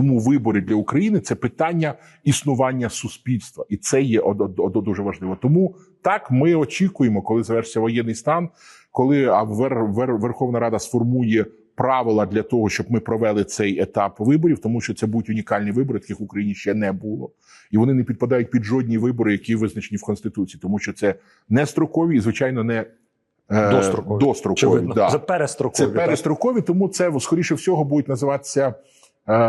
тому вибори для України це питання існування суспільства, і це є од- од- од- дуже важливо. Тому так ми очікуємо, коли завершиться воєнний стан, коли Верховна Рада сформує правила для того, щоб ми провели цей етап виборів, тому що це будуть унікальні вибори, таких в Україні ще не було, і вони не підпадають під жодні вибори, які визначені в конституції, тому що це не строкові і звичайно не е, Дострокові. дострокові да. це перестрокові. Це так. перестрокові, тому це скоріше всього будуть називатися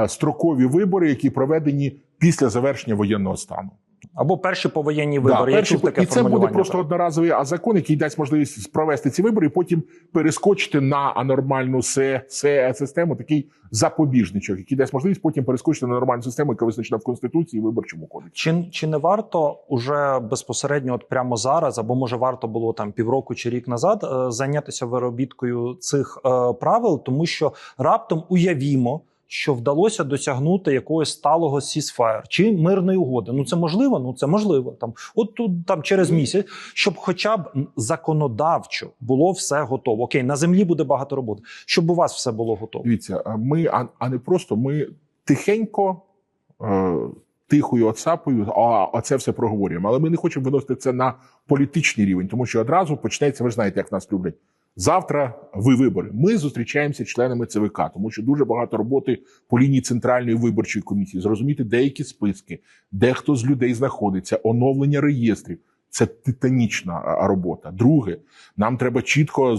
строкові вибори, які проведені після завершення воєнного стану. Або перші повоєнні Да, вибори. Я перші чув таке і це буде просто так. одноразовий а закон, який дасть можливість провести ці вибори, і потім перескочити на анормальну се, се систему, такий запобіжничок, який дасть можливість потім перескочити на нормальну систему, яка визначена в конституції і виборчому кодексі. Чи, чи не варто уже безпосередньо, от прямо зараз, або може варто було там півроку чи рік назад е, зайнятися виробіткою цих е, правил, тому що раптом уявімо, що вдалося досягнути якогось сталого сісфаєр чи мирної угоди. Ну це можливо, ну це можливо. Там от тут там через місяць, щоб хоча б законодавчо було все готово. Окей, на землі буде багато роботи, щоб у вас все було готово. Дивіться, ми, а, а не просто ми тихенько, е, тихою оцапою, а, а це все проговорюємо. Але ми не хочемо виносити це на політичний рівень, тому що одразу почнеться, ви ж знаєте, як нас люблять. Завтра ви вибори. Ми зустрічаємося членами ЦВК, тому що дуже багато роботи по лінії центральної виборчої комісії. Зрозуміти деякі списки, де хто з людей знаходиться, оновлення реєстрів. Це титанічна робота. Друге, нам треба чітко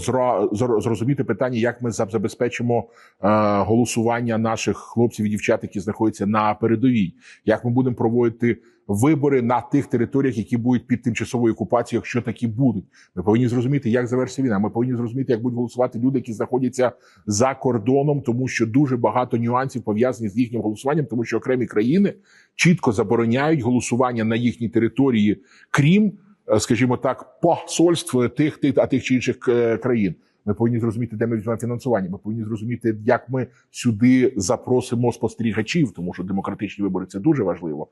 зрозуміти питання, як ми забезпечимо е, голосування наших хлопців і дівчат, які знаходяться на передовій, як ми будемо проводити вибори на тих територіях, які будуть під тимчасовою окупацією, якщо такі будуть. Ми повинні зрозуміти, як завершиться війна. Ми повинні зрозуміти, як будуть голосувати люди, які знаходяться за кордоном, тому що дуже багато нюансів пов'язані з їхнім голосуванням, тому що окремі країни чітко забороняють голосування на їхній території, крім, е, скажімо так, посольств тих, тих а тих чи інших е, країн. Ми повинні зрозуміти, де ми візьмемо фінансування. Ми повинні зрозуміти, як ми сюди запросимо спостерігачів, тому що демократичні вибори це дуже важливо.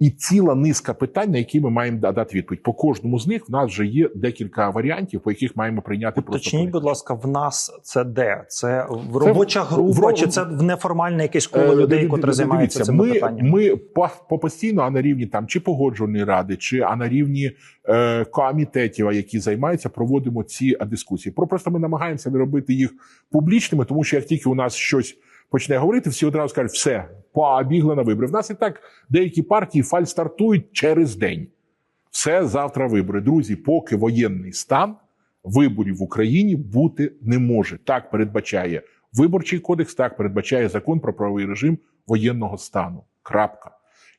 І ціла низка питань, на які ми маємо дати відповідь. По кожному з них в нас вже є декілька варіантів, по яких маємо прийняти просто політику. будь ласка, в нас це де? Це в робоча в- група, в- чи це в неформальне якесь коло Е, людей, займаються дивіться, цими ми, питаннями? Ми по, по постійно, а на рівні там чи погоджувальної ради, чи а на рівні е, комітетів, які займаються, проводимо ці дискусії. Про просто ми намагаємося не робити їх публічними, тому що як тільки у нас щось почне говорити, всі одразу скажуть, все, побігли на вибори. В нас і так деякі партії фаль стартують через день. Все завтра вибори. Друзі, поки воєнний стан виборів в Україні бути не може. Так передбачає виборчий кодекс, так передбачає закон про правовий режим воєнного стану. Крапка.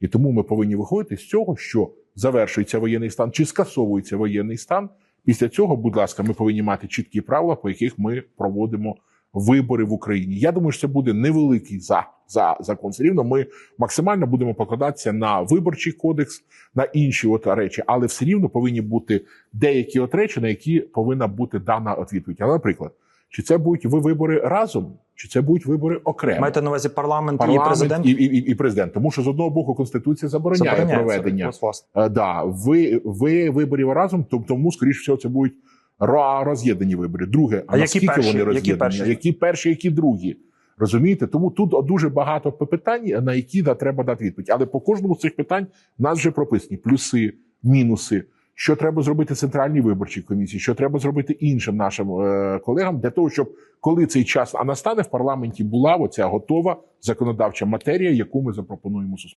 І тому ми повинні виходити з цього, що завершується воєнний стан чи скасовується воєнний стан. Після цього, будь ласка, ми повинні мати чіткі правила, по яких ми проводимо вибори в Україні. Я думаю, що це буде невеликий за, за закон. Все рівно ми максимально будемо покладатися на виборчий кодекс, на інші от речі, але все рівно повинні бути деякі от речі, на які повинна бути дана відповідь. Наприклад, чи це будуть ви вибори разом, чи це будуть вибори окремо? Маєте на увазі парламент, і президент? і, і, і президент, тому що з одного боку конституція забороняє проведення. Е, Да, ви, ви виборів разом, тому, скоріш всього, це будуть роз'єднані вибори. Друге, а, А які наскільки перші? вони Які роз'єднані? перші? Які перші, які другі? Розумієте? Тому тут дуже багато питань, на які треба дати відповідь. Але по кожному з цих питань в нас вже прописані плюси, мінуси. Що треба зробити центральній виборчій комісії, що треба зробити іншим нашим е, колегам для того, щоб коли цей час а настане в парламенті була оця готова законодавча матерія, яку ми запропонуємо суспільству.